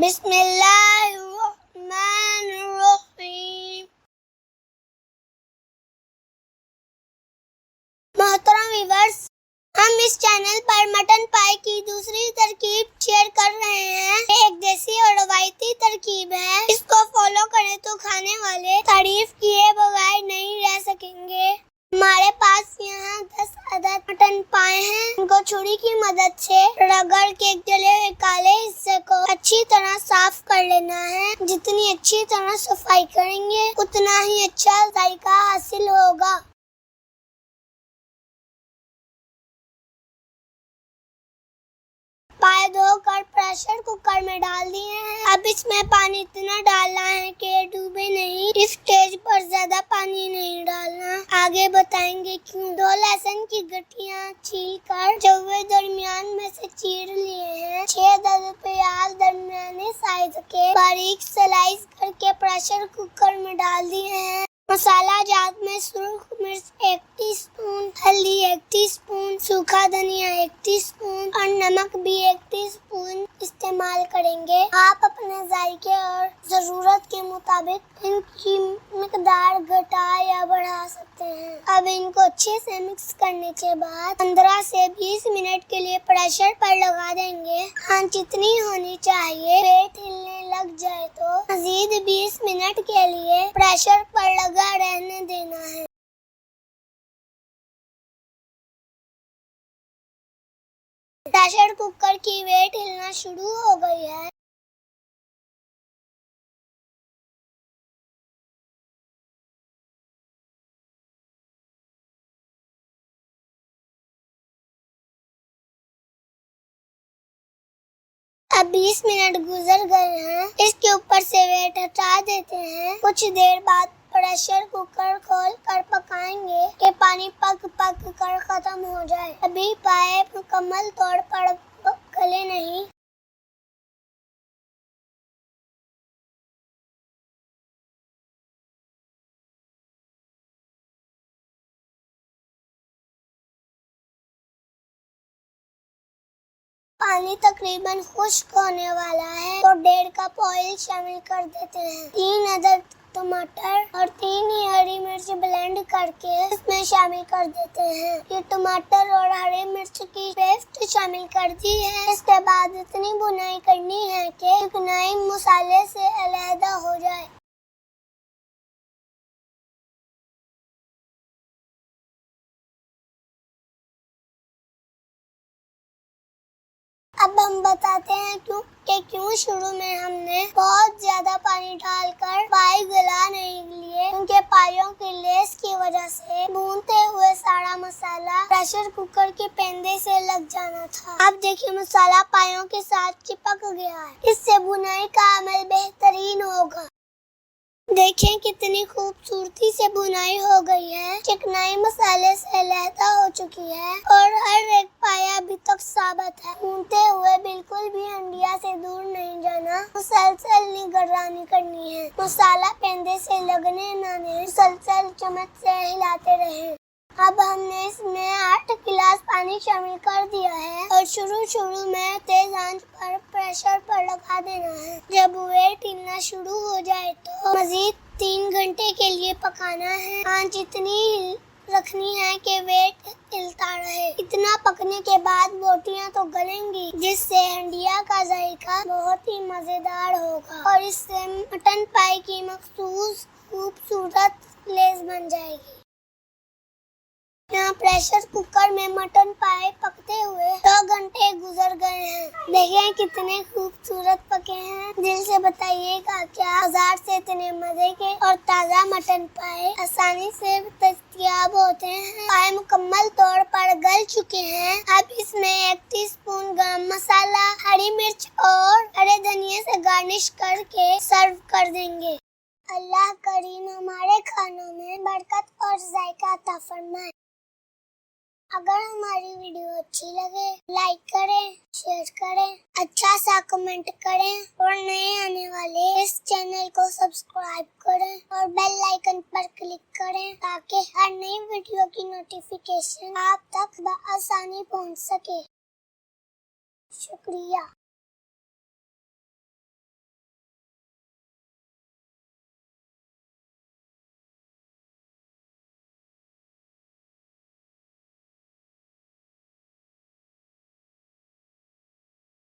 बिस्मिल्लाहिर्रहमानिर्रहीम हम इस चैनल पर मटन पाई की दूसरी तरकीब शेयर कर रहे हैं। एक देसी और रवायती तरकीब है। इसको फॉलो करें तो खाने वाले तारीफ़ किए बगैर नहीं रह सकेंगे। हमारे पास यहाँ दस अदद मटन पाए हैं। इनको छुरी की मदद से रगड़ के जले हुए काले हिस्से को अच्छी तरह साफ़ कर लेना है। जितनी अच्छी तरह सफ़ाई करेंगे, उतना ही अच्छा जायका हासिल होगा। पाए धोकर प्रेशर कुकर में डाल दिए हैं। अब इसमें पानी इतना डालना है कि डूबे नहीं। इस स्टेज पर ज़्यादा पानी नहीं डालना। आगे बताएँगे क्यों। दो लहसुन की गठिया छील कर जवे दरमियान में से चीर लिए हैं। छह प्याज साइज़ के बारीक स्लाइस करके प्रेशर कुकर में डाल दिए हैं। मसाला जात में सुरख मिर्च, एक टी स्पून, हल्दी एक टी स्पून सूखा धनिया, एक टी स्पून और नमक भी एक टी स्पून इस्तेमाल करेंगे। आप अपने जायके और ज़रूरत के मुताबिक इनकी मकदार घटा या बढ़ा सकते हैं। अब इनको अच्छे से मिक्स करने के बाद 15 से 20 मिनट के लिए प्रेशर पर लगा देंगे। हाँ जितनी होनी चाहिए, पेट हिलने लग जाए तो मजीद 20 मिनट के लिए प्रेशर पर लगा रहने देना है। प्रेशर कुकर की वेट हिलना शुरू हो गई है। अब 20 मिनट गुजर गए हैं। इसके ऊपर से वेट हटा देते हैं। कुछ देर बाद प्रेशर कुकर खोल कर पकाएँगे कि पानी पक पक कर खत्म हो जाए। अभी पाइप मुकम्मल तौर पर गले नहीं। पानी तकरीबन खुश्क होने वाला है। तो डेढ़ कप ऑयल शामिल कर देते हैं। तीन अदद टमाटर और तीन ही हरी मिर्च ब्लेंड करके इसमें शामिल कर देते हैं। ये टमाटर और हरी मिर्च की पेस्ट शामिल कर दी है। इसके बाद इतनी बुनाई करनी है कि बुनाई मसाले से अलहदा अब हम बताते हैं क्यों, कि क्यों शुरू में हमने बहुत ज़्यादा पानी डालकर पाई गला नहीं लिए। क्योंकि पाइयों की लेस की वजह से भूनते हुए सारा मसाला प्रेशर कुकर के पेंदे से लग जाना था। अब देखिए, मसाला पाइयों के साथ चिपक गया है। इससे बुनाई का अमल बेहतरीन होगा। देखें कितनी खूबसूरती से बुनाई हो गई है। चिकनाई मसाले से लहदा हो चुकी है और हर एक पाया साबित है। भूनते हुए बिल्कुल भी हंडिया से दूर नहीं जाना मुसलसल निगरानी करनी है। मसाला पेंदे से लगने न दे, मुसलसल चम्मच से हिलाते रहे। अब हमने इसमें आठ गिलास पानी शामिल कर दिया है और शुरू शुरू में तेज आँच पर प्रेशर पर लगा देना है। जब वे हिलना शुरू हो जाए तो मजीद तीन घंटे के लिए पकाना है। आँच इतनी रखनी है कि वेट हिलता रहे। इतना पकने के बाद बोटियाँ तो गलेंगी, जिससे हंडिया का जायका बहुत ही मज़ेदार होगा। और इससे मटन पाई की मखसूस खूबसूरत लेस बन जाएगी। यहाँ प्रेशर कुकर में मटन पाए पकते हुए दो घंटे गुजर गए हैं। देखिए कितने खूबसूरत पके हैं। दिल से बताइएगा क्या हज़ार से इतने मज़े के और ताज़ा मटन पाए आसानी से दस्तियाब होते हैं। पाए मुकम्मल तौर पर गल चुके हैं। अब इसमें एक टी स्पून गर्म मसाला, हरी मिर्च और हरे धनिया से गार्निश करके सर्व कर देंगे। अल्लाह करीम हमारे खानों में बरकत और जायका फरमाए। अगर हमारी वीडियो अच्छी लगे लाइक करें शेयर करें अच्छा सा कमेंट करें और नए आने वाले इस चैनल को सब्सक्राइब करें और बेल आइकन पर क्लिक करें ताकि हर नई वीडियो की नोटिफिकेशन आप तक आसानी पहुँच सके। शुक्रिया।